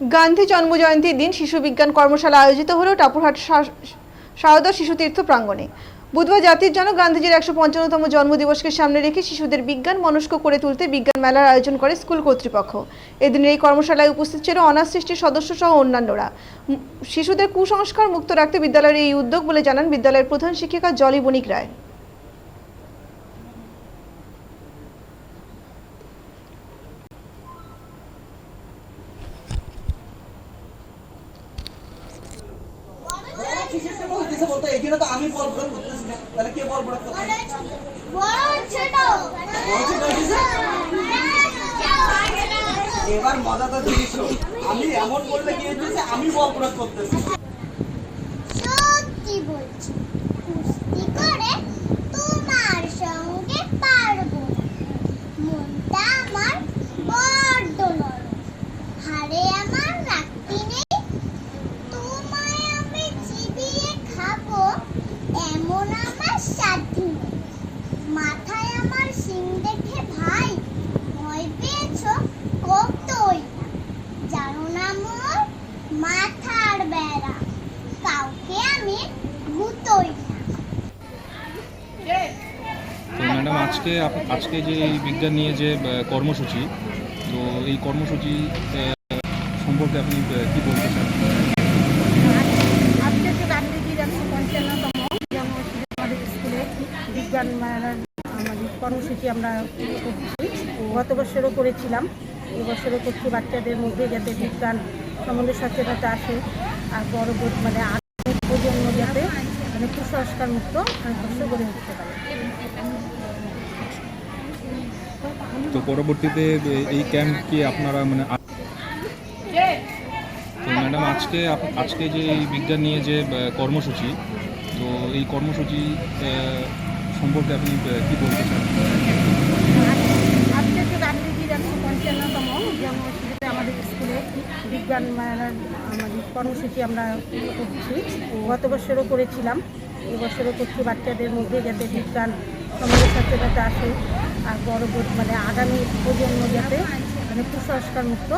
গান্ধী জন্মজয়ন্তীর দিন শিশু বিজ্ঞান কর্মশালা আয়োজিত হল টাপুরহাট সারদা শিশু তীর্থ প্রাঙ্গণে। বুধবার জাতির জনক গান্ধীজির একশো পঞ্চান্নতম জন্মদিবসকে সামনে রেখে শিশুদের বিজ্ঞান মনস্ক করে তুলতে বিজ্ঞান মেলার আয়োজন করে স্কুল কর্তৃপক্ষ। এদিনের এই কর্মশালায় উপস্থিত ছিল অনার্স সৃষ্টির সদস্য সহ অন্যান্যরা। শিশুদের কুসংস্কার মুক্ত রাখতে বিদ্যালয়ের এই উদ্যোগ বলে জানান বিদ্যালয়ের প্রধান শিক্ষিকা জলি বণিক রায়। হইতেছে বলতো তো আমি? এবার মজাদার জিনিস আমি এমন বলতে কি হইতেছে আমি বল প্রয়োগ করতেছি বলছি তো ম্যাডাম, আজকে আজকে যে এই বিজ্ঞান নিয়ে যে কর্মসূচি, তো এই কর্মসূচি সম্পর্কে আপনি কি বলতে চান? বিজ্ঞান আমাদের কর্মসূচি আমরা গত বছরও করেছিলাম, এবছরও করছি, বাচ্চাদের মধ্যে যাতে বিজ্ঞান সম্বন্ধে সচেতনতা আসে, আর পরবর্তী মানে প্রজন্ম যাতে মানে কুসংস্কার মুক্ত ভারতবর্ষ গড়ে উঠতে পারে তো পরবর্তীতে এই ক্যাম্প কি আপনারা মানে তো ম্যাডাম আজকে আজকে যে এই বিজ্ঞান নিয়ে যে কর্মসূচি তো এই কর্মসূচি সম্পর্কে আপনি কি বলতে চান আজকে যে গান্ধীজির একশো পঞ্চান্নতম জন্মদিনে আমাদের স্কুলে বিজ্ঞান আমাদের কর্মসূচি আমরা করছি। গত বছরও করেছিলাম এবছরও করছি, বাচ্চাদের মধ্যে যাতে বিজ্ঞান সমাজের সচেতনতা আসে, আর বড় মানে আগামী প্রজন্ম যাতে মানে কুসংস্কার মুক্ত